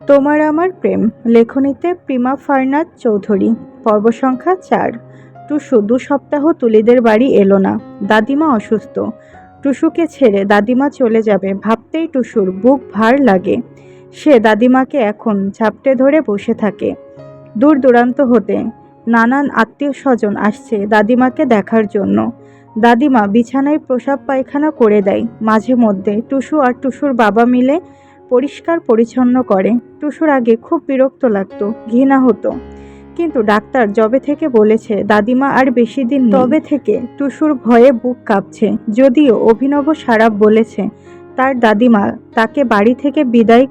তোমার আমার প্রেম। লেখনীতে প্রিমা ফারনাদ চৌধুরী। পর্ব সংখ্যা চার। টুসু, দু সপ্তাহ তুলিদের বাড়ি এলো না। দাদিমা অসুস্থ। টুসুকে ছেড়ে দাদিমা চলে যাবে ভাবতেই টুসুর বুক ভার লাগে। সে দাদিমাকে এখন ঝাপটে ধরে বসে থাকে। দূর দূরান্ত হতে নানান আত্মীয় স্বজন আসছে দাদিমাকে দেখার জন্য। দাদিমা বিছানায় প্রসাব পায়খানা করে দেয়। মাঝে মধ্যে টুসু আর টুসুর বাবা মিলে পরিষ্কার পরিচ্ছন্ন করে। টুসুর আগে খুব বিরক্ত লাগতো, ঘৃণা হতো। কিন্তু ডাক্তার জবে থেকে বলেছে, দাদিমা আর বেশি দিন তবে থেকে টুসুর ভয়ে বুক কাঁপছে। যদিও অভিনব সারাপ বলেছে, তার দাদিমা তাকে বাড়ি থেকে বিদায়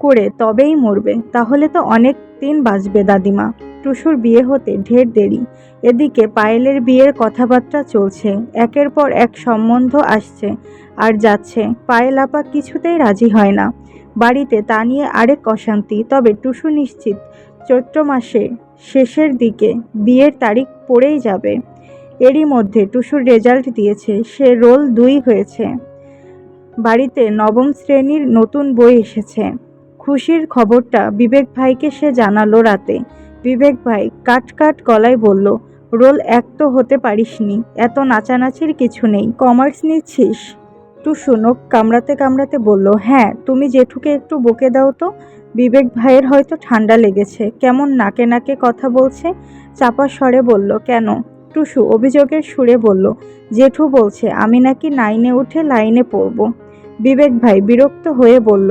করে তবেই মরবে। তাহলে তো অনেক দিন বাঁচবে দাদিমা। টুসুর বিয়ে হতে ঢের দেরি। এদিকে পায়েলের বিয়ের কথাবার্তা চলছে, একের পর এক সম্বন্ধ আসছে আর যাচ্ছে। পায়েল আপা কিছুতেই রাজি হয় না। বাড়িতে তা নিয়ে আরেক অশান্তি, তবে টুসু নিশ্চিত, চৈত্র মাসে শেষের দিকে বিয়ের তারিখ পড়েই যাবে। এরই মধ্যে টুসুর রেজাল্ট দিয়েছে, সে রোল দুই হয়েছে। বাড়িতে নবম শ্রেণির নতুন বই এসেছে। খুশির খবরটা বিবেক ভাইকে সে জানালো রাতে। বিবেক ভাই কাট কাট গলায় বলল, রোল এক তো হতে পারিসনি, এত নাচানাচির কিছু নেই, কমার্স নিচ্ছিস? টুসু নখ কামড়াতে কামড়াতে বলল হ্যাঁ তুমি জেঠুকে একটু বকে দাও তো, বিবেক ভাইয়ের হয়তো ঠান্ডা লেগেছে, কেমন নাকে নাকে কথা বলছে? চাপা স্বরে বলল, কেন? টুসু অভিযোগের সুরে বলল, জেঠু বলছে, আমি নাকি নাইনে উঠে লাইনে পড়ব। বিবেক ভাই বিরক্ত হয়ে বলল,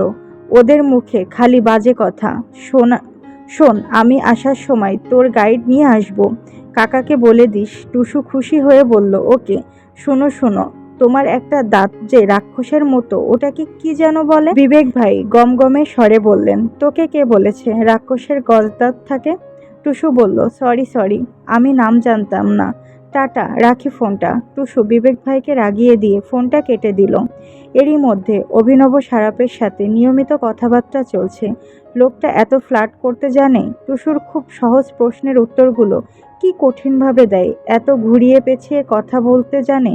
ওদের মুখে খালি বাজে কথা, শোনা শোন, আমি আসার সময় তোর গাইড নিয়ে আসব। কাকাকে বলে দিস, টুসু খুশি হয়ে বলল, ওকে, শোনো শোনো, তোমার একটা দাঁত যে রাক্ষসের মতো, ওটাকে কি যেন বলে? বিবেক ভাই গমগমে স্বরে বললেন, তোকে কে বলেছে? রাক্ষসের গজ দাঁত থাকে? টুসু বলল, সরি সরি, আমি নাম জানতাম না। টাটা, রাখি ফোনটা। টুসু বিবেক ভাইকে রাগিয়ে দিয়ে ফোনটা কেটে দিল। এরই মধ্যে অভিনব সারাপের সাথে নিয়মিত কথাবার্তা চলছে। লোকটা এত ফ্লার্ট করতে জানে? টুসুর খুব সহজ প্রশ্নের উত্তরগুলো কি কঠিনভাবে দেয়? এত ঘুরিয়ে পেছিয়ে কথা বলতে জানে?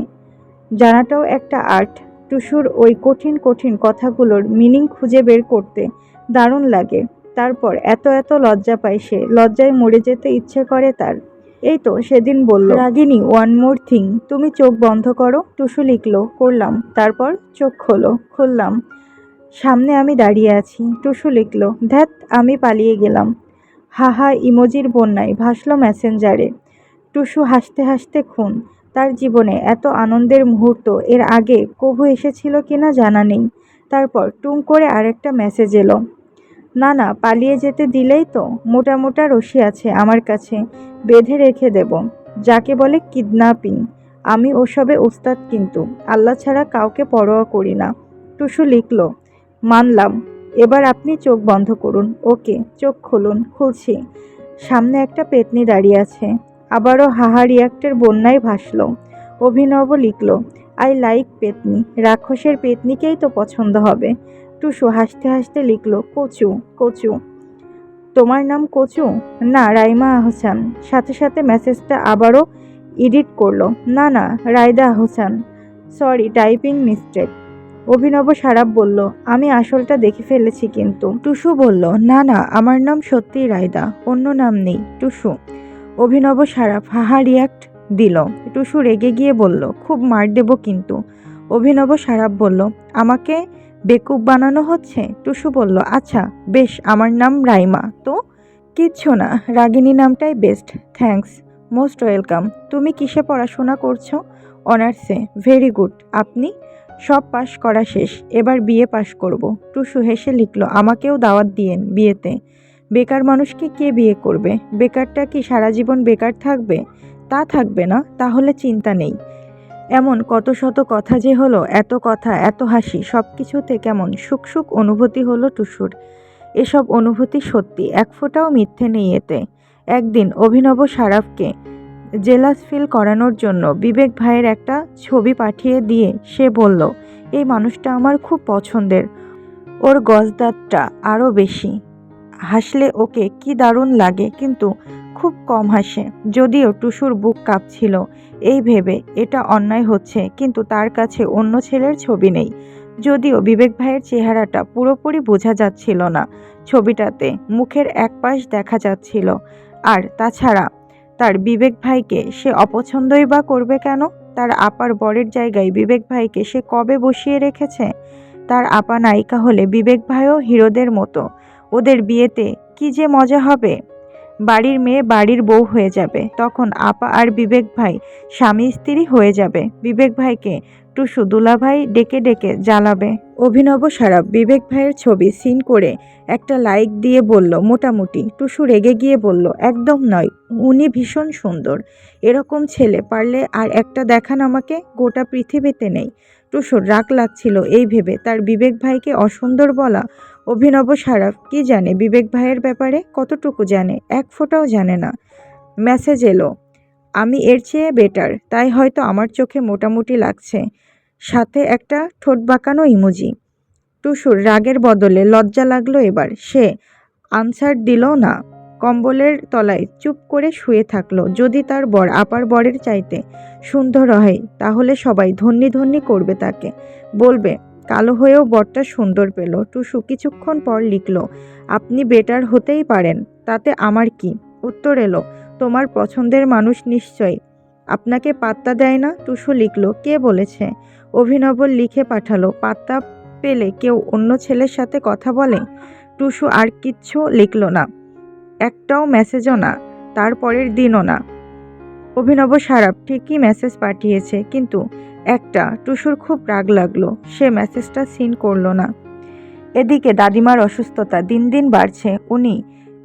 জানাটাও একটা আর্ট। টুসুর ওই কঠিন কঠিন কথাগুলোর মিনিং খুঁজে বের করতে দারুণ লাগে। তারপর এত এত লজ্জা পায় সে। লজ্জায় মরে যেতে ইচ্ছে করে তার। এই তো সেদিন বলল, রাগিনী ওয়ান মোর থিং তুমি চোখ বন্ধ করো। টুসু লিখলো, করলাম। তারপর চোখ খোলো, খুললাম। সামনে আমি দাঁড়িয়ে আছি, টুসু লিখলো, ধ্যাত, আমি পালিয়ে গেলাম। হাহা ইমোজির বন্যায় ভাসলো মেসেঞ্জারে। টুসু হাসতে হাসতে খুন, তার জীবনে এত আনন্দের মুহূর্ত, এর আগে কভু এসেছিল কিনা জানা নেই। তারপর টুং করে আরেকটা মেসেজ এলো না না, পালিয়ে যেতে দিলেই তো। মোটা মোটা রশি আছে আমার কাছে, বেঁধে রেখে দেব। যাকে বলে কিডন্যাপিং। আমি ওসবে ওস্তাদ কিন্তু, আল্লাহ ছাড়া কাউকে পরোয়া করি না। টুসু লিখল, মানলাম। এবার আপনি চোখ বন্ধ করুন। ওকে, চোখ খুলুন, খুলছি। সামনে একটা পেতনি দাঁড়িয়ে আছে। আবারও হাহা রিয়াক্টের বন্যায় ভাসলো। অভিনব লিখল, আই লাইক পেতনি। রাক্ষসের পেতনিকেই তো পছন্দ হবে। টুসু হাসতে হাসতে লিখলো, কচু কচু। তোমার নাম কচু? না, রাইমা আহসান সাথে সাথে মেসেজটা আবারও এডিট করল, না না, Raida Ahsan sorry, typing mistake. Abhinav Sarap বলল, আমি আসলটা দেখে ফেলেছি কিন্তু। টুসু বলল, না না, আমার নাম সত্যিই রায়দা, অন্য নাম নেই, টুসু। অভিনব সারাপ হাহা রিয়াক্ট দিল, টুসু রেগে গিয়ে বলল, খুব মার দেব কিন্তু। অভিনব সারাপ বলল, আমাকে বেকুব বানানো হচ্ছে? টুসু বলল আচ্ছা বেশ, আমার নাম রাইমা। তো? কিচ্ছু না, রাগিনী নামটাই বেস্ট থ্যাঙ্কস মোস্ট ওয়েলকাম তুমি কিসে পড়াশোনা করছ? অনার্সে ভেরি গুড আপনি? সব পাশ করা শেষ, এবার বিয়ে পাশ করব। টুসু হেসে লিখলো, আমাকেও দাওয়াত দিয়েন বিয়েতে বেকার মানুষকে কে বিয়ে করবে? বেকারটা কি সারা জীবন বেকার থাকবে? তা থাকবে না, তাহলে চিন্তা নেই। এমন কত শত কথা যে হলো, এত কথা, এত হাসি সব কিছুতে কেমন সুখ সুখ অনুভূতি হলো টুসুর। এসব অনুভূতি সত্যি, এক ফোঁটাও মিথ্যে নেই এতে। একদিন অভিনব সারাফকে জেলাস ফিল করানোর জন্য বিবেক ভাইয়ের একটা ছবি পাঠিয়ে দিয়ে সে বলল, এই মানুষটা আমার খুব পছন্দের। ওর গজদাঁতটা আরও বেশি। হাসলে ওকে কি দারুণ লাগে, কিন্তু খুব কম হাসে। যদিও টুসুর বুক কাঁপছিল, এই ভেবে এটা অন্যায় হচ্ছে, কিন্তু তার কাছে অন্য ছেলের ছবি নেই। যদিও বিবেক ভাইয়ের চেহারাটা পুরোপুরি বোঝা যাচ্ছিল না, ছবিটাতে মুখের এক পাশ দেখা যাচ্ছিল। আর তাছাড়া তার বিবেক ভাইকে সে অপছন্দই বা করবে কেন? তার আপার বরের জায়গায় বিবেক ভাইকে সে কবে বসিয়ে রেখেছে? তার আপা নায়িকা হলে বিবেক ভাইও হিরোদের মতো। ওদের বিয়েতে কি যে মজা হবে? বাড়ির মেয়ে বাড়ির বউ হয়ে যাবে। তখন আপা আর বিবেক ভাই স্বামী স্ত্রী হয়ে যাবে। বিবেক ভাইকে টুসু দুলাভাই ডেকে ডেকে জ্বালাবে। অভিনব সারাপ বিবেক ভাইয়ের ছবি সিন করে একটা লাইক দিয়ে বলল, মোটামুটি। টুসু রেগে গিয়ে বলল, একদম নয়, উনি ভীষণ সুন্দর। এরকম ছেলে পারলে আর একটা দেখান আমাকে, গোটা পৃথিবীতে নেই। টুসুর রাগ লাগছিল এই ভেবে, তার বিবেক ভাইকে অসুন্দর বলা অভিনব সারাফ কি জানে? বিবেক ভাইয়ের ব্যাপারে কতটুকু জানে? এক ফোঁটাও জানে না। মেসেজ এলো, আমি এর চেয়ে বেটার তাই হয়তো আমার চোখে মোটামুটি লাগছে। সাথে একটা ঠোঁট বাঁকানো ইমোজি টুসুর, রাগের বদলে লজ্জা লাগল এবার। সে আনসার দিল না। কম্বলের তলায় চুপ করে শুয়ে থাকল। যদি তার বর আপার বরের চাইতে সুন্দর হয়, তাহলে সবাই ধন্যি ধন্যি করবে তাকে। বলবে কালো হয়েও বরটা সুন্দর পেল। টুসু কিছুক্ষণ পর লিখল, আপনি বেটার হতেই পারেন, তাতে আমার কি? উত্তর এলো, তোমার পছন্দের মানুষ নিশ্চয়ই। আপনাকে পাত্তা দেয় না? টুসু লিখল, কে বলেছে? অভিনব লিখে পাঠালো, পাত্তা পেলে কেউ অন্য ছেলের সাথে কথা বলে? টুসু আর কিচ্ছু লিখল না, একটাও মেসেজও না, তারপরের দিনও না। অভিনব সারাপ ঠিকই মেসেজ পাঠিয়েছে, কিন্তু একটা টুসুর খুব রাগ লাগল, সে মেসেজটা সিন করল না। এদিকে দাদিমার অসুস্থতা দিন দিন বাড়ছে, উনি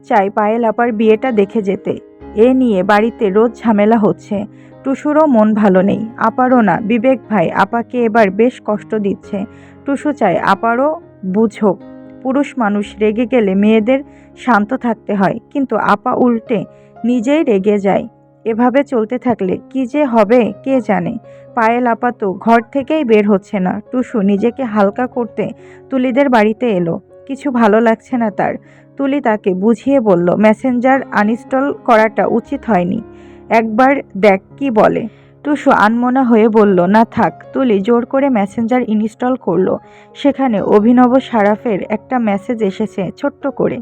চাই পায়েল আপার বিয়েটা দেখে যেতে। এ নিয়ে বাড়িতে রোজ ঝামেলা হচ্ছে, টুসুরও মন ভালো নেই, আপারও না। বিবেক ভাই আপাকে এবার বেশ কষ্ট দিচ্ছে, টুসু চায় আপারও বুঝোক। পুরুষ মানুষ রেগে গেলে মেয়েদের শান্ত থাকতে হয়, কিন্তু আপা উল্টে নিজেই রেগে যায়। এভাবে চলতে থাকলে কি যে হবে, কে জানে? পায়েল আপাত ঘর থেকেই বের হচ্ছে না। টুসু নিজেকে হালকা করতে তুলিদের বাড়িতে এলো। কিছু ভালো লাগছে না তার। তুলি তাকে বুঝিয়ে বলল, মেসেঞ্জার আনইনস্টল করাটা উচিত হয়নি। একবার দেখ কি বলে। টুসু আনমনা হয়ে বলল, না থাক। তুলি জোর করে মেসেঞ্জার ইনস্টল করল। সেখানে অভিনব সারাফের একটা মেসেজ এসেছে ছোট্ট করে।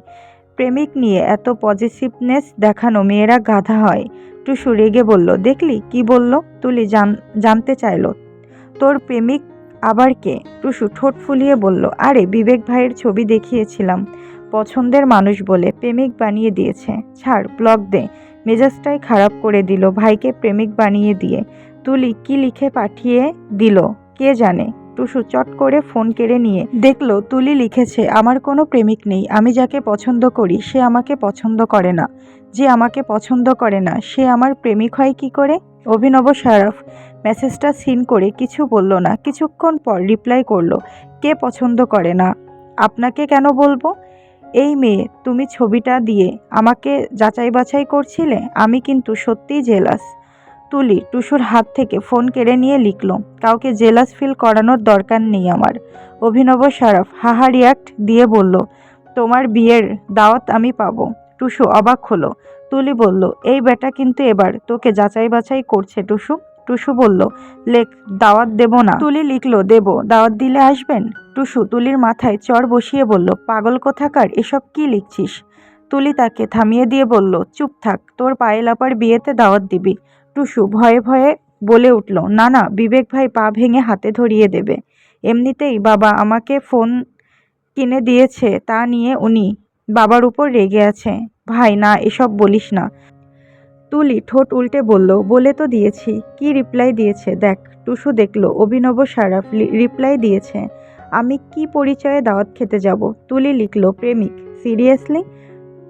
প্রেমিক নিয়ে এত পজিটিভনেস দেখানো মেয়েরা গাধা হয়। টুসু রেগে বলল, দেখলি কি বলল? তুলি জান, জানতে চাইলো। তোর প্রেমিক আবার কে? টুসু ঠোঁট ফুলিয়ে বলল, আরে, বিবেক ভাইয়ের ছবি দেখিয়েছিলাম, পছন্দের মানুষ বলে প্রেমিক বানিয়ে দিয়েছে। ছাড়, ব্লক দে। মেজাজটাই খারাপ করে দিল ভাইকে প্রেমিক বানিয়ে দিয়ে। তুলি কি লিখে পাঠিয়ে দিল, কে জানে? টুসু চট করে ফোন কেড়ে নিয়ে, দেখল, তুলি লিখেছে, আমার কোনো প্রেমিক নেই, আমি যাকে পছন্দ করি, সে আমাকে পছন্দ করে না। যে আমাকে পছন্দ করে না, সে আমার প্রেমিক হয় কি করে? অভিনব সারাফ। মেসেজটা সিন করে কিছু বলল না। কিছুক্ষণ পর রিপ্লাই করল, কে পছন্দ করে না? আপনাকে কেন বলব? এই মেয়ে, তুমি ছবিটা দিয়ে আমাকে যাচাই বাছাই করছিলে? আমি কিন্তু সত্যিই জেলাস। তুলি টুসুর হাত থেকে ফোন কেড়ে নিয়ে লিখল, কাউকে জেলাস ফিল করানোর দরকার নেই আমার। অভিনব সারাফ হাহা রিয়াক্ট দিয়ে বলল, তোমার বিয়ের দাওয়াত আমি পাবো। টুসু অবাক হলো। তুলি বলল, এই বেটা কিন্তু এবার তোকে যাচাই বাছাই করছে, টুসু। টুসু বলল, লেখ, দাওয়াত দেব না। তুলি লিখলো, দেব, দাওয়াত দিলে আসবেন? টুসু তুলির মাথায় চর বসিয়ে বলল, পাগল কোথাকার, এসব কি লিখছিস? তুলি তাকে থামিয়ে দিয়ে বলল, চুপ থাক, তোর পায়েল আপার বিয়েতে দাওয়াত দিবি। টুসু ভয়ে ভয়ে বলে উঠল, না না, বিবেক ভাই পা ভেঙে হাতে ধরিয়ে দেবে। এমনিতেই বাবা আমাকে ফোন কিনে দিয়েছে, তা নিয়ে উনি বাবার উপর রেগে আছে। ভাই, না, এসব বলিস না। তুলি ঠোঁট উল্টে বলল, বলে তো দিয়েছি। কি রিপ্লাই দিয়েছে? দেখ, টুসু দেখল, অভিনব সারাফ রিপ্লাই দিয়েছে, আমি কি পরিচয়ে দাওয়াত খেতে যাব? তুলি লিখলো, প্রেমিক। সিরিয়াসলি?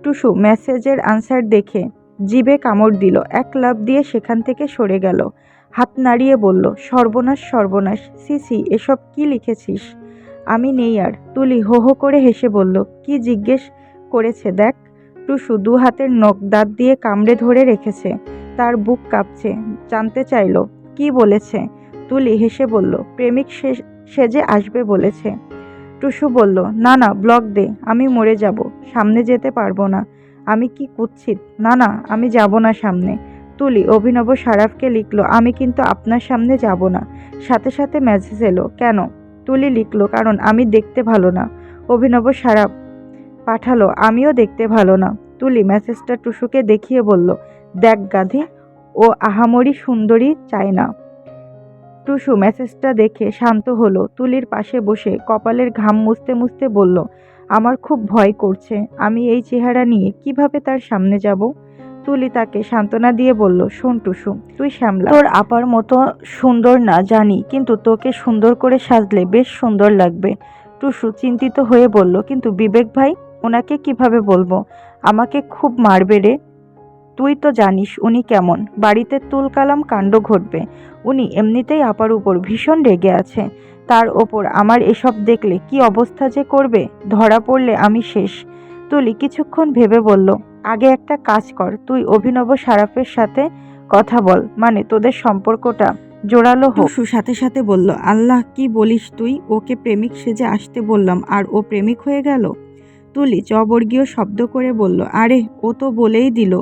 টুসু মেসেজের আনসার দেখে জিভে কামড় দিল, এক লাভ দিয়ে সেখান থেকে সরে গেল। হাত নাড়িয়ে বলল, সর্বনাশ সর্বনাশ, সি সি, এসব কি লিখেছিস? আমি নেই আর। তুলি হো হো করে হেসে বলল, কি জিজ্ঞেস? করেছে, দেখ। টুসু দু হাতের নখ দাঁত দিয়ে কামড়ে ধরে রেখেছে। তার বুক কাঁপছে, জানতে চাইলো, কি বলেছে? তুলি হেসে বলল, প্রেমিক সেজে আসবে, বলেছে। টুসু বলল, না না, ব্লক দে, আমি মরে যাব, সামনে যেতে পারব না। আমি কি কুৎসিত? না না, আমি যাব না সামনে। তুলি অভিনব সারাফকে লিখল, আমি কিন্তু আপনার সামনে যাব না। সাথে সাথে মেসেজ এলো, কেন? তুলি লিখল, কারণ আমি দেখতে ভালো না। অভিনব সারা পাঠালো, আমিও দেখতে ভালো না। তুলি মেসেজটা টুসুকে দেখিয়ে বলল, দেখ গাধি, ও আহামরি সুন্দরী চায় না। টুসু মেসেজটা দেখে শান্ত হলো, তুলির পাশে বসে কপালের ঘাম মুছতে মুছতে বলল, আমার খুব ভয় করছে, আমি এই চেহারা নিয়ে কীভাবে তার সামনে যাব? তুলি তাকে সান্ত্বনা দিয়ে বলল, শোন টুসু, তুই শ্যামলা, তোর আপার মতো সুন্দর না জানি, কিন্তু তোকে সুন্দর করে সাজলে বেশ সুন্দর লাগবে। টুসু চিন্তিত হয়ে বলল, কিন্তু বিবেক ভাই ওনাকে কীভাবে বলব? আমাকে খুব মারবে রে। তুই তো জানিস উনি কেমন। বাড়িতে তুলকালাম কাণ্ড ঘটবে। উনি এমনিতেই আপার উপর ভীষণ রেগে আছে। তার ওপর আমার এসব দেখলে কি অবস্থা যে করবে? ধরা পড়লে আমি শেষ। তুলি কিছুক্ষণ ভেবে বলল, আগে একটা কাজ কর। তুই অভিনব সারাফের সাথে কথা বল। মানে তোদের সম্পর্কটা জোরালো হোক। টুসু সাথে সাথে বলল, আল্লাহ, কি বলিস তুই? ওকে প্রেমিক সেজে আসতে বললাম। আর ও প্রেমিক হয়ে গেল? তুলি চবর্গীয় শব্দ করে বলল, আরে, ও তো বলেই দিল,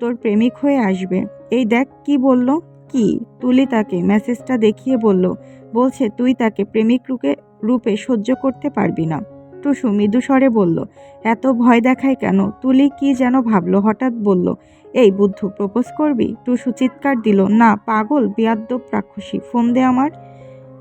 তোর প্রেমিক হয়ে আসবে। এই দেখ, কি বলল? কি? তুলি তাকে মেসেজটা দেখিয়ে বলল, বলছে, তুই তাকে প্রেমিক রূপে রূপে সহ্য করতে পারবি না। টুসু মৃদু স্বরে বলল, এত ভয় দেখায় কেন? তুলি কি যেন ভাবলো, হঠাৎ বলল, এই বুদ্ধু, প্রপোজ করবি? টুসু চিৎকার দিল, না, পাগল বিয়াদ্দব রাক্ষসী, ফোন দে আমার।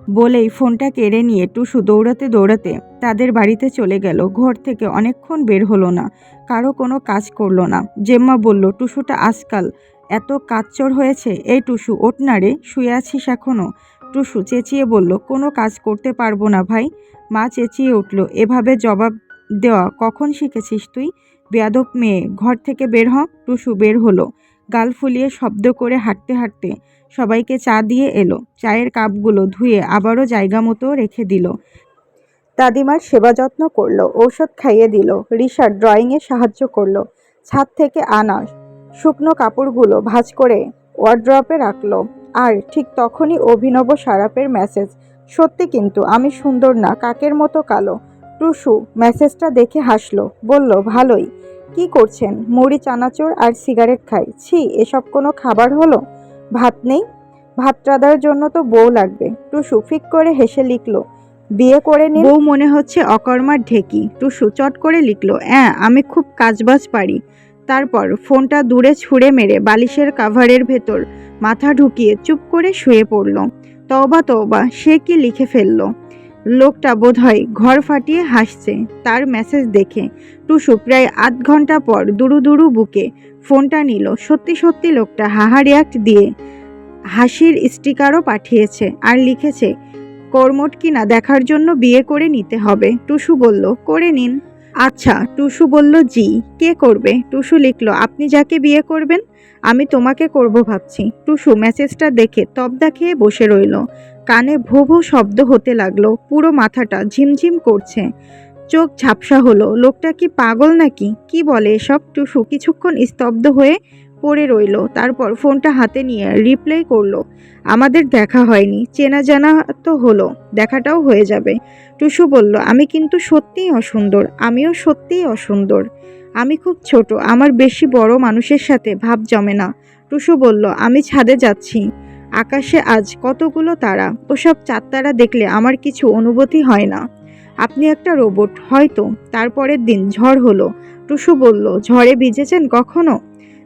বলেই ফোনটা কেড়ে নিয়ে টুসু দৌড়াতে দৌড়াতে তাদের বাড়িতে চলে গেল। ঘর থেকে অনেকক্ষণ বের হলো না, কারও কোনো কাজ করল না। জেম্মা বলল, টুসুটা আজকাল এত কাজচোর হয়েছে। এই টুসু, ওঠ না শুয়ে আছিস এখনও টুসু চেঁচিয়ে বলল, কোনো কাজ করতে পারব না ভাই। মা চেঁচিয়ে উঠল, এভাবে জবাব দেওয়া কখন শিখেছিস তুই? বেয়াদব মেয়ে, ঘর থেকে বের হ। টুসু বের হলো, গাল ফুলিয়ে শব্দ করে হাঁটতে হাঁটতে সবাইকে চা দিয়ে এলো। চায়ের কাপগুলো ধুয়ে আবারও জায়গা মতো রেখে দিল। দাদিমার সেবা যত্ন করল, ঔষধ খাইয়ে দিল, রিশার ড্রয়িংয়ে সাহায্য করল, ছাদ থেকে আনা শুকনো কাপড়গুলো ভাঁজ করে ওয়ার্ড্রপে রাখল। আর ঠিক তখনই অভিনব সারাপের মেসেজ, সত্যি কিন্তু, আমি সুন্দর না, কাকের মতো কালো? টুসু মেসেজটা দেখে হাসলো, বলল, ভালোই। কি করছেন? মুড়ি, চানাচুর আর সিগারেট খাই। ছি, এসব কোনো খাবার হলো? ভাত নেই? ভাত জন্য তো বউ লাগবে। টুসু ফিক করে হেসে লিখলো, বিয়ে করে নি বউ মনে হচ্ছে অকর্মার ঢেকি। টুসু চট করে লিখলো হ্যাঁ আমি খুব কাজবাজ পারি। তারপর ফোনটা দূরে ছুঁড়ে মেরে বালিশের কাভারের ভেতর মাথা ঢুকিয়ে চুপ করে শুয়ে পড়ল। তওবা তওবা, সে কি লিখে ফেলল? লোকটা বোধহয় ঘর ফাটিয়ে হাসছে। তার মেসেজ দেখে টুসু প্রায় আধ ঘণ্টা পর দুরু দুরু বুকে ফোনটা নিল। সত্যি সত্যি লোকটা হাহা রিয়াক্ট দিয়ে হাসির স্টিকারও পাঠিয়েছে আর লিখেছে, কর্মট কিনা দেখার জন্য বিয়ে করে নিতে হবে? টুসু বলল, করে নিন। আচ্ছা। টুসু বলল, জি। কে করবে? টুসু লিখল, আপনি যাকে বিয়ে করবেন, আমি তোমাকে করব ভাবছি। টুসু মেসেজটা দেখে তবদা খেয়ে বসে রইল। কানে ভো ভো শব্দ হতে লাগল, পুরো মাথাটা ঝিমঝিম করছে। চোখ ঝাপসা হলো, লোকটা কি পাগল নাকি? কি বলে এসব? টুসু কিছুক্ষণ স্তব্ধ হয়ে পড়ে রইল, তারপর ফোনটা হাতে নিয়ে রিপ্লাই করল, আমাদের দেখা হয়নি, চেনা জানা তো হলো, দেখাটাও হয়ে যাবে। টুসু বলল, আমি কিন্তু সত্যিই অসুন্দর, আমিও সত্যিই অসুন্দর। আমি খুব ছোট, আমার বেশি বড় মানুষের সাথে ভাব জমে না। টুসু বলল, আমি ছাদে যাচ্ছি। আকাশে আজ কতগুলো তারা? ওসব চাঁদ তারা দেখলে আমার কিছু অনুভূতি হয় না। আপনি একটা রোবট, হয়তো। তারপরের দিন ঝড় হলো। টুসু বলল, ঝড়ে ভিজেছেন কখনো?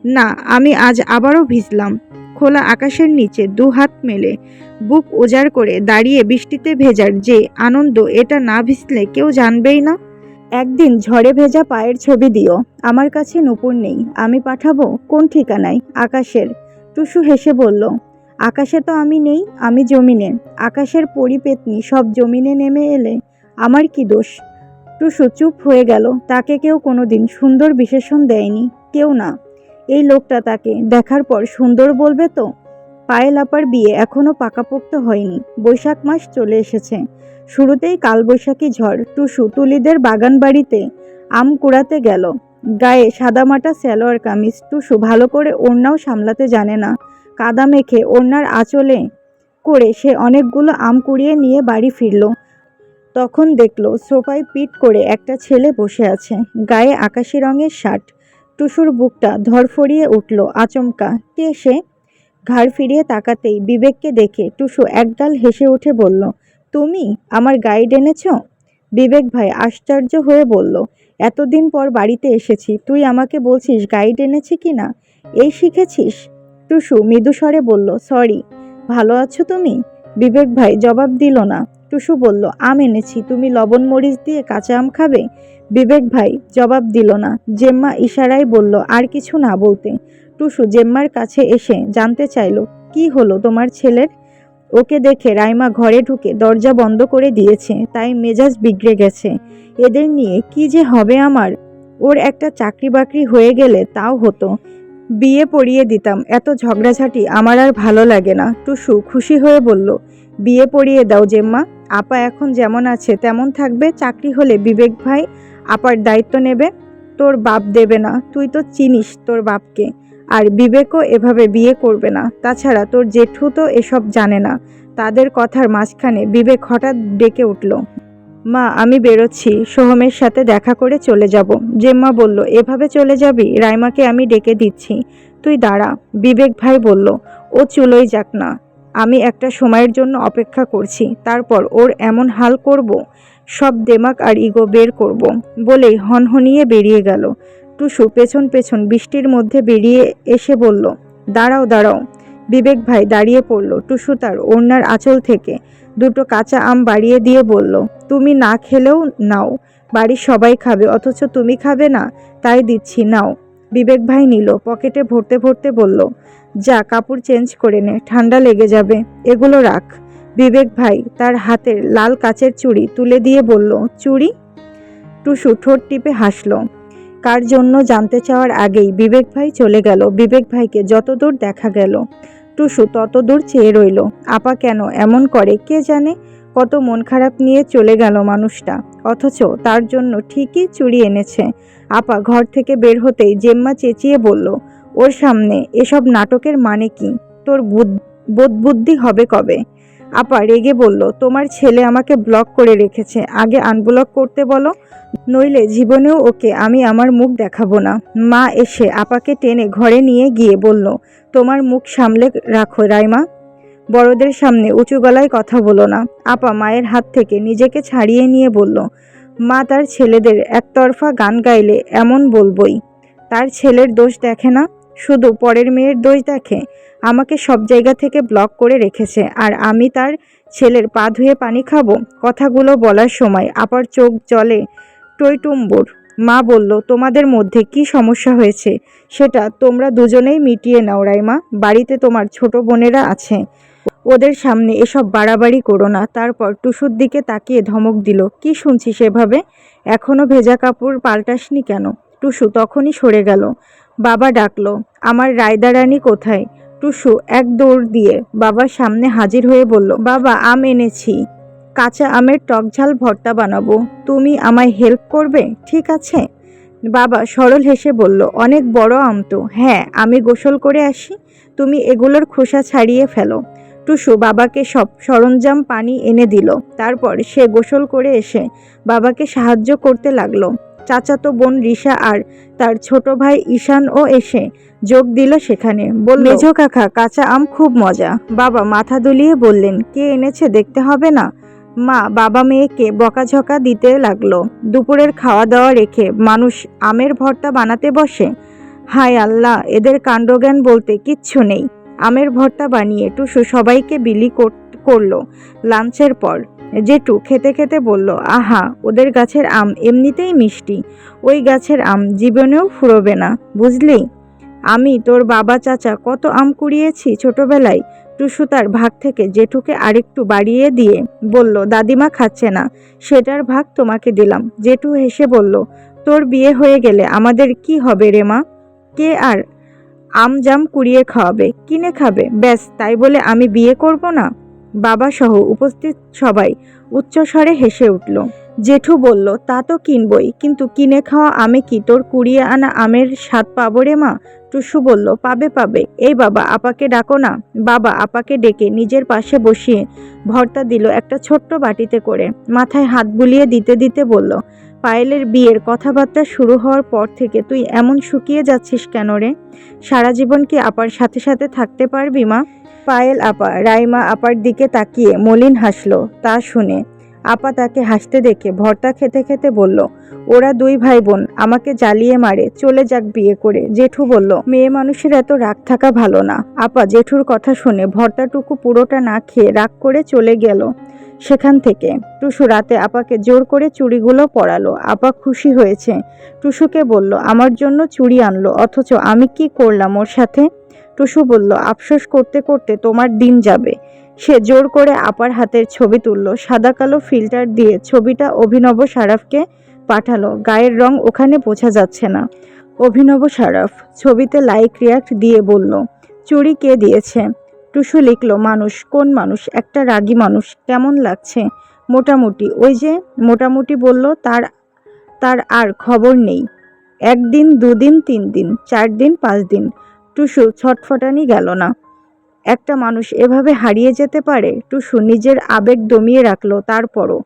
না, আমি আজ আবারও ভিজলাম। খোলা আকাশের নিচে দু হাত মেলে বুক উজাড় করে দাঁড়িয়ে বৃষ্টিতে ভেজার যে আনন্দ, এটা না ভিজলে কেউ জানবেই না। একদিন ঝড়ে ভেজা পায়ের ছবি দিও। আমার কাছে নুপুর নেই। আমি পাঠাবো? কোন ঠিকানায়? আকাশের। টুসু হেসে বলল আকাশে তো আমি নেই, আমি জমিনে। আকাশের পরিপেতনি, সব জমিনে নেমে এলে আমার কি দোষ? টুসু চুপ হয়ে গেল, তাকে কেউ কোনোদিন সুন্দর বিশেষণ দেয়নি, কেউ না। এই লোকটা তাকে দেখার পর সুন্দর বলবে তো? পায়েল আপার বিয়ে এখনও পাকাপোক্ত হয়নি, বৈশাখ মাস চলে এসেছে। শুরুতেই কালবৈশাখী ঝড়, টুসু তুলিদের বাগান বাড়িতে আম কুড়াতে গেল। গায়ে সাদামাটা স্যালোয়ার কামিজ, টুসু ভালো করে ওড়নাও সামলাতে জানে না। কাদা মেখে ওড়নার আঁচলে করে সে অনেকগুলো আম কুড়িয়ে নিয়ে বাড়ি ফিরল। তখন দেখল সোফায় পিট করে একটা ছেলে বসে আছে। গায়ে আকাশি রঙের শার্ট। টুসুর বুকটা ধরফরিয়ে উঠল আচমকা। কে সে? ঘাড় ফিরিয়ে তাকাতেই বিবেককে দেখে টুসু একগাল হেসে উঠে বলল, তুমি আমার গাইড এনেছো? বিবেক ভাই আশ্চর্য হয়ে বলল, এতদিন পর বাড়িতে এসেছি। তুই আমাকে বলছিস গাইড এনেছি কি না এই শিখেছিস? টুসু মৃদুস্বরে বলল, সরি, ভালো আছো তুমি? বিবেক ভাই জবাব দিল না। টুসু বলল, আম এনেছি, তুমি লবণ মরিচ দিয়ে কাঁচা আম খাবে? বিবেক ভাই জবাব দিল না। জেম্মা ইশারায় বলল, আর কিছু না বলতে। টুসু জেম্মার কাছে এসে জানতে চাইল, কি হলো তোমার ছেলের? ওকে দেখে রাইমা ঘরে ঢুকে দরজা বন্ধ করে দিয়েছে, তাই মেজাজ বিগড়ে গেছে। এদের নিয়ে কি যে হবে আমার? ওর একটা চাকরি বাকরি হয়ে গেলে তাও হতো। বিয়ে পড়িয়ে দিতাম। এত ঝগড়াঝাটি আমার আর ভালো লাগে না। টুসু খুশি হয়ে বলল, বিয়ে পড়িয়ে দাও জেম্মা। আপা এখন যেমন আছে তেমন থাকবে। চাকরি হলে বিবেক ভাই আপার দায়িত্ব নেবে। তোর বাপ দেবে না। তুই তো চিনিস তোর বাপকে। আর বিবেকও এভাবে বিয়ে করবে না। তাছাড়া তোর জেঠু তো এসব জানে না। তাদের কথার মাঝখানে বিবেক হঠাৎ ডেকে উঠল মা, আমি বেরোচ্ছি। সোহমের সাথে দেখা করে চলে যাব। জেম্মা বলল, এভাবে চলে যাবি? রাইমাকে আমি ডেকে দিচ্ছি। তুই দাঁড়া। বিবেক ভাই বলল, ও চুলোই যাক না। আমি একটা সময়ের জন্য অপেক্ষা করছি। তারপর ওর এমন হাল করব? সব দেমাক আর ইগো বের করব। বলেই হনহনিয়ে বেরিয়ে গেল। টুসু পেছন পেছন বৃষ্টির মধ্যে বেরিয়ে এসে বলল, দাঁড়াও দাঁড়াও। বিবেক ভাই দাঁড়িয়ে পড়ল। টুসু তার ওড়নার আঁচল থেকে দুটো কাঁচা আম বাড়িয়ে দিয়ে বলল, তুমি না খেলেও নাও। বাড়ির সবাই খাবে, অথচ তুমি খাবে না, তাই দিচ্ছি, নাও। বিবেক ভাই নিল, পকেটে ভরতে ভরতে বলল, যা, কাপড় চেঞ্জ করে নে, ঠান্ডা লেগে যাবে, এগুলো রাখ। বিবেক ভাই তার হাতের লাল কাচের চুড়ি তুলে দিয়ে বলল, চুড়ি? টুসু ঠোঁট টিপে হাসল, কার জন্য জানতে চাওয়ার আগেই বিবেক ভাই চলে গেল। বিবেক ভাইকে যতদূর দেখা গেল টুসু ততদূর চেয়ে রইল। আপা কেন এমন করে? কে জানে? কত মন খারাপ নিয়ে চলে গেল মানুষটা। অথচ তার জন্য ঠিকই চুরি এনেছে। আপা ঘর থেকে বের হতেই জেম্মা চেঁচিয়ে বলল, ওর সামনে এসব নাটকের মানে কি? তোর বুদ- বোধ বুদ্ধি হবে কবে? আপা রেগে বলল, তোমার ছেলে আমাকে ব্লক করে রেখেছে। আগে আনব্লক করতে বলো, নইলে জীবনেও ওকে আমি আমার মুখ দেখাবো না। মা এসে আপাকে টেনে ঘরে নিয়ে গিয়ে বলল, তোমার মুখ সামলে রাখো রাইমা। বড়দের সামনে উঁচু গলায় কথা বলো না। আপা মায়ের হাত থেকে নিজেকে ছাড়িয়ে নিয়ে বলল, মা তার ছেলেদের একতরফা গান গাইলে এমন বলবই। তার ছেলের দোষ দেখে না? শুধু পরের মেয়ের দোষ দেখে। আমাকে সব জায়গা থেকে ব্লক করে রেখেছে, আর আমি তার ছেলের পা ধুয়ে পানি খাব? কথাগুলো বলার সময় আপার চোখ জলে টইটুম্বুর। মা বলল, তোমাদের মধ্যে কি সমস্যা হয়েছে? সেটা তোমরা দুজনেই মিটিয়ে নাও, রাইমা। বাড়িতে তোমার ছোট বোনেরা আছে। ওদের সামনে এসব বাড়াবাড়ি করো না। তারপর টুসুর দিকে তাকিয়ে ধমক দিল, কি শুনছি সেভাবে এখনও ভেজা কাপড় পাল্টাসনি কেন? টুসু তখনই সরে গেল। বাবা ডাকলো, আমার রায়দা রানী কোথায়? টুসু এক দৌড় দিয়ে বাবার সামনে হাজির হয়ে বলল, বাবা, আম এনেছি। কাঁচা আমের টকঝাল ভর্তা বানাবো। তুমি আমায় হেল্প করবে? ঠিক আছে? বাবা সরল হেসে বলল, অনেক বড় আম তো। হ্যাঁ আমি গোসল করে আসি। তুমি এগুলোর খোসা ছাড়িয়ে ফেলো। টুসু বাবাকে সব সরঞ্জাম পানি এনে দিল। তারপর সে গোসল করে এসে বাবাকে সাহায্য করতে লাগল। চাচাতো বোন রিসা আর তার ছোট ভাই ঈশানও এসে যোগ দিল সেখানে। বলল মেঝো কাকা কাঁচা আম খুব মজা। বাবা মাথা দুলিয়ে বললেন কে এনেছে দেখতে হবে না? মা বাবা মেয়েকে বকাঝকা দিতে লাগল। দুপুরের খাওয়া দাওয়া রেখে মানুষ আমের ভর্তা বানাতে বসে। হায় আল্লাহ এদের কাণ্ডজ্ঞান বলতে কিচ্ছু নেই। আমের ভর্তা বানিয়ে টুসু সবাইকে বিলি কর- করল। লাঞ্চের পর জেঠু খেতে খেতে বলল, আহা, ওদের গাছের আম এমনিতেই মিষ্টি। ওই গাছের আম জীবনেও ফুরোবে না, বুঝলি? আমি, তোর বাবা চাচা, কত আম কুড়িয়েছি ছোটবেলায় টুসু তার ভাগ থেকে জেঠুকে আরেকটু বাড়িয়ে দিয়ে বলল, দাদিমা খাচ্ছে না, সেটার ভাগ তোমাকে দিলাম। জেঠু হেসে বলল, তোর বিয়ে হয়ে গেলে আমাদের কি হবে রে মা? কে আর আম জাম কুড়িয়ে খাওয়াবে? কিনে খাবে? ব্যাস, তাই বলে আমি বিয়ে করব না? বাবা সহ উপস্থিত সবাই উচ্চস্বরে হেসে উঠল। জেঠু বলল, তা তো কিনবই, কিন্তু কিনে খাওয়া আমে কি? তোর কুড়িয়ে আনা আমের স্বাদ পাবো রে মা? টুসু বলল, পাবে পাবে। এই বাবা, আপাকে ডাকো না। বাবা, আপাকে ডেকে নিজের পাশে বসিয়ে ভর্তা দিল একটা ছোট্ট বাটিতে করে। মাথায় হাত বুলিয়ে দিতে দিতে বলল, পায়েলের বিয়ের কথাবার্তা শুরু হওয়ার পর থেকে তুই এমন শুকিয়ে যাচ্ছিস কেন রে? সারা জীবন কি আপার সাথে সাথে থাকতে পারবি মা? পায়েল আপা, রাইমা আপার দিকে তাকিয়ে মলিন হাসলো, তা শুনে। আপা তাকে হাসতে দেখে ভর্তা খেতে খেতে বলল, ওরা দুই ভাই বোন আমাকে জ্বালিয়ে মারে, চলে যাক বিয়ে করে। জেঠু বলল, মেয়ে মানুষের এত রাগ থাকা ভালো না। আপা জেঠুর কথা শুনে ভর্তাটুকু পুরোটা না খেয়ে রাগ করে চলে গেল সেখান থেকে। টুসু রাতে আপাকে জোর করে চুড়িগুলো পরালো। আপা খুশি হয়েছে। টুসুকে বলল, আমার জন্য চুড়ি আনলো, অথচ আমি কি করলাম ওর সাথে? টুসু বলল, আফসোস করতে করতে তোমার দিন যাবে। সে জোর করে আপার হাতের ছবি তুলল, সাদা কালো ফিল্টার দিয়ে ছবিটা অভিনব সারাফকে পাঠালো। গায়ের রং ওখানে বোঝা যাচ্ছে না। অভিনব সারাফ ছবিতে লাইক রিয়াক্ট দিয়ে বলল, চুরি কে দিয়েছে? টুসু লিখল, মানুষ, কোন মানুষ? একটা রাগী মানুষ। কেমন লাগছে? মোটামুটি। ওই যে? মোটামুটি, বলল, তার তার আর খবর নেই। একদিন, দুদিন তিন দিন চার দিন পাঁচ দিন টুসু ছটফটানি গেল না। একটা মানুষ এভাবে হারিয়ে যেতে পারে? টুসু নিজের আবেগ দমিয়ে রাখল, তারপরও।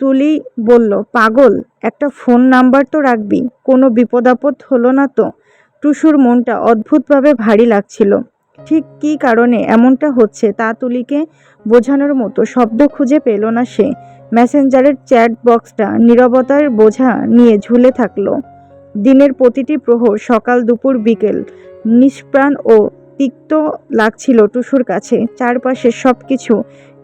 তুলি বলল, পাগল, একটা ফোন নাম্বার তো রাখবি, কোনো বিপদ আপদ হলো না তো? টুসুর মনটা অদ্ভুতভাবে ভারী লাগছিল। ঠিক কী কারণে এমনটা হচ্ছে? তা তুলিকে বোঝানোর মতো শব্দ খুঁজে পেল না সে। মেসেঞ্জারের চ্যাট বক্সটা নীরবতার বোঝা নিয়ে ঝুলে থাকল। দিনের প্রতিটি প্রহর সকাল, দুপুর, বিকেল নিষ্প্রাণ ও তিক্ত লাগছিল টুসুর কাছে। চারপাশে সব কিছু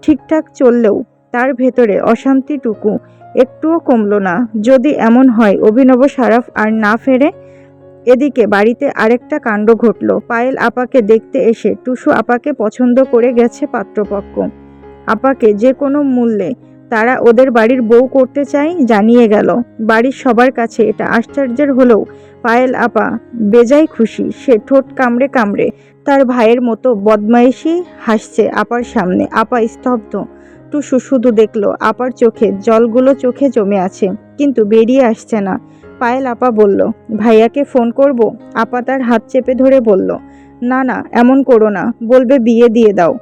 ঠিকঠাক চললেও তার ভেতরে অশান্তিটুকু একটুও কমল না। যদি এমন হয়, অভিনব সারাফ আর না ফেরে এদিকে বাড়িতে আরেকটা কাণ্ড ঘটল। পায়েল আপাকে দেখতে এসে টুসু আপাকে পছন্দ করে গেছে পাত্রপক্ষ। আপাকে যে কোনো মূল্যে তারা ওদের বাড়ির বউ করতে চাই জানিয়ে গেল। বাড়ির সবার কাছে এটা আশ্চর্যের হলেও, পায়েল আপা, বেজায় খুশি, সে ঠোঁট কামড়ে কামড়ে, তার ভাইয়ের মতো বদমাইশি হাসছে আপার সামনে। আপা স্তব্ধ। টুসু শুধু দেখল, আপার চোখে, জলগুলো চোখে জমে আছে, কিন্তু বেরিয়ে আসছে না। পায়েল আপা বলল, ভাইয়াকে ফোন করব? আপা তার হাত চেপে ধরে বলল, না না, এমন করো না, বলবে বিয়ে দিয়ে দাও।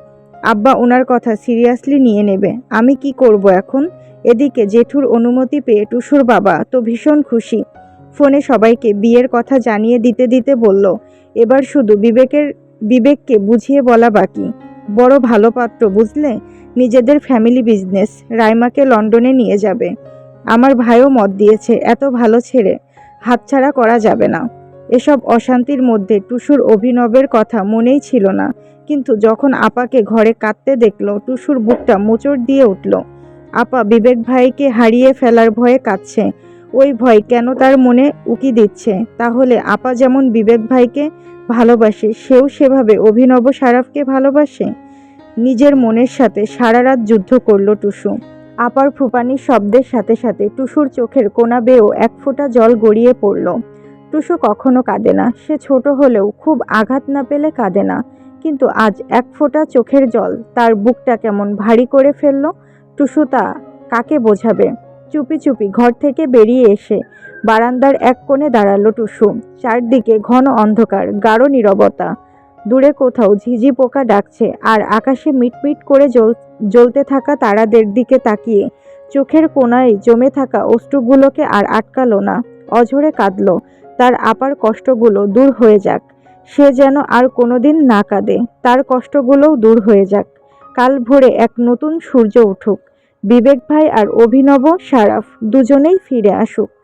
আব্বা ওনার কথা সিরিয়াসলি নিয়ে নেবে। আমি কি করব এখন? এদিকে জেঠুর অনুমতি পেয়ে টুসুর বাবা তো ভীষণ খুশি। ফোনে সবাইকে বিয়ের কথা জানিয়ে দিতে দিতে বলল, এবার শুধু বিবেকের, বিবেককে বুঝিয়ে বলা বাকি। বড় ভালো পাত্র, বুঝলে? নিজেদের ফ্যামিলি বিজনেস রাইমাকে লন্ডনে নিয়ে যাবে। আমার ভাইও মত দিয়েছে, এত ভালো ছেড়ে হাতছাড়া করা যাবে না। এসব অশান্তির মধ্যে টুসুর অভিনবের কথা মনেই ছিল না। কিন্তু যখন আপাকে ঘরে কাঁদতে দেখল, টুসুর বুকটা মোচড় দিয়ে উঠল। আপা বিবেক ভাইকে হারিয়ে ফেলার ভয়ে কাঁদছে। ওই ভয় কেন তার মনে উকি দিচ্ছে? তাহলে আপা যেমন বিবেক ভাইকে ভালোবাসে, সেও সেভাবে অভিনব সারাফকে ভালোবাসে? নিজের মনের সাথে সারা রাত যুদ্ধ করল টুসু। আপার ফুপানির শব্দের সাথে সাথে টুসুর চোখের কোনা বেয়েও এক ফোঁটা জল গড়িয়ে পড়ল। টুসু কখনো কাঁদে না, সে ছোট হলেও খুব আঘাত না পেলে কাঁদে না। কিন্তু আজ এক ফোঁটা চোখের জল তার বুকটা কেমন ভারী করে ফেলল? টুসু তা কাকে বোঝাবে? চুপি চুপি ঘর থেকে বেরিয়ে এসে বারান্দার এক কোণে দাঁড়াল টুসু। চারদিকে ঘন অন্ধকার, গাঢ় নীরবতা। দূরে কোথাও ঝিঝি পোকা ডাকছে আর আকাশে মিটমিট করে জ্বল জ্বলতে থাকা তারাদের দিকে তাকিয়ে চোখের কোনায় জমে থাকা অশ্রুগুলোকে আর আটকালো না, অঝরে কাঁদল। তার আপার কষ্টগুলো দূর হয়ে যাক। সে যেন আর কোনোদিন না কাঁদে। তার কষ্টগুলোও দূর হয়ে যাক। কাল ভোরে এক নতুন সূর্য উঠুক। বিবেক ভাই আর অভিনব সারাফ দুজনেই ফিরে আসুক।